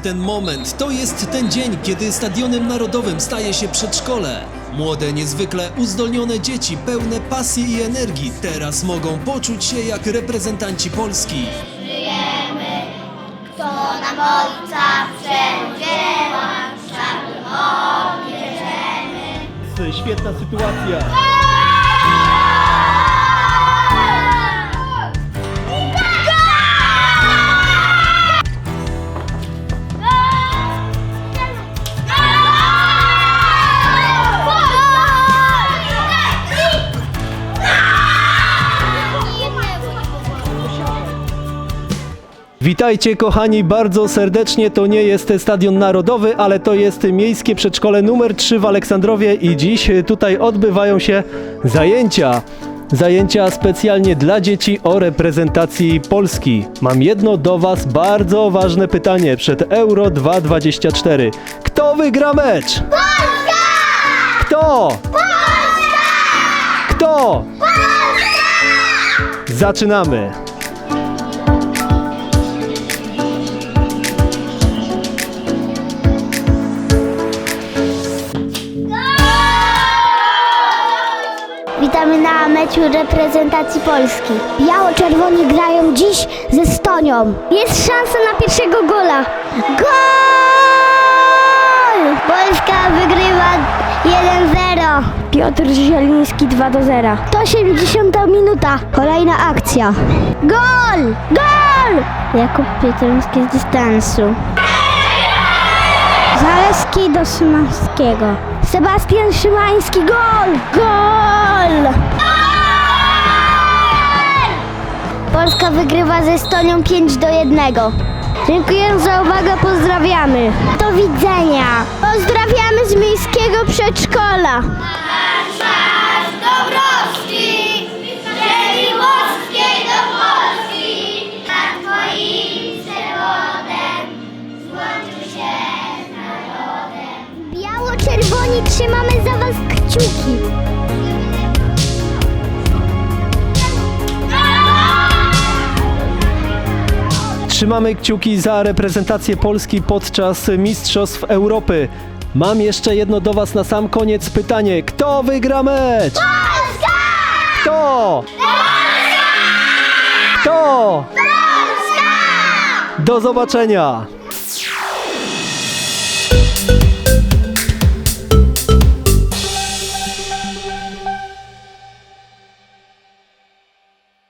jest ten moment, to jest ten dzień, kiedy stadionem narodowym staje się przedszkole. Młode, niezwykle uzdolnione dzieci, pełne pasji i energii, teraz mogą poczuć się jak reprezentanci Polski. Kto nam ojca przewzięła, szablą obierzemy. Świetna sytuacja. Witajcie kochani bardzo serdecznie. To nie jest Stadion Narodowy, ale to jest Miejskie Przedszkole numer 3 w Aleksandrowie i dziś tutaj odbywają się zajęcia. Zajęcia specjalnie dla dzieci o reprezentacji Polski. Mam jedno do Was bardzo ważne pytanie przed Euro 2024. Kto wygra mecz? Polska! Kto? Polska! Kto? Polska! Zaczynamy. Meczu reprezentacji Polski. Biało-czerwoni grają dziś ze Stonią. Jest szansa na pierwszego gola. Gol! Polska wygrywa 1-0. Piotr Zieliński 2 do 0. To 80 minuta. Kolejna akcja. Gol! Gol! Jakub Pietrowski z dystansu. Zaleski do Szymańskiego. Sebastian Szymański, gol! Gol! Polska wygrywa ze Estonią 5 do 1. Dziękuję za uwagę, pozdrawiamy. Do widzenia. Pozdrawiamy z miejskiego przedszkola. Dąbrowski, ziemi morskiej do Polski, nad twoim przewodem złączył się z narodem. Biało-czerwoni trzymamy za was kciuki. Trzymamy kciuki za reprezentację Polski podczas Mistrzostw Europy. Mam jeszcze jedno do Was na sam koniec pytanie. Kto wygra mecz? Polska! Kto? Polska! Kto? Polska! Do zobaczenia!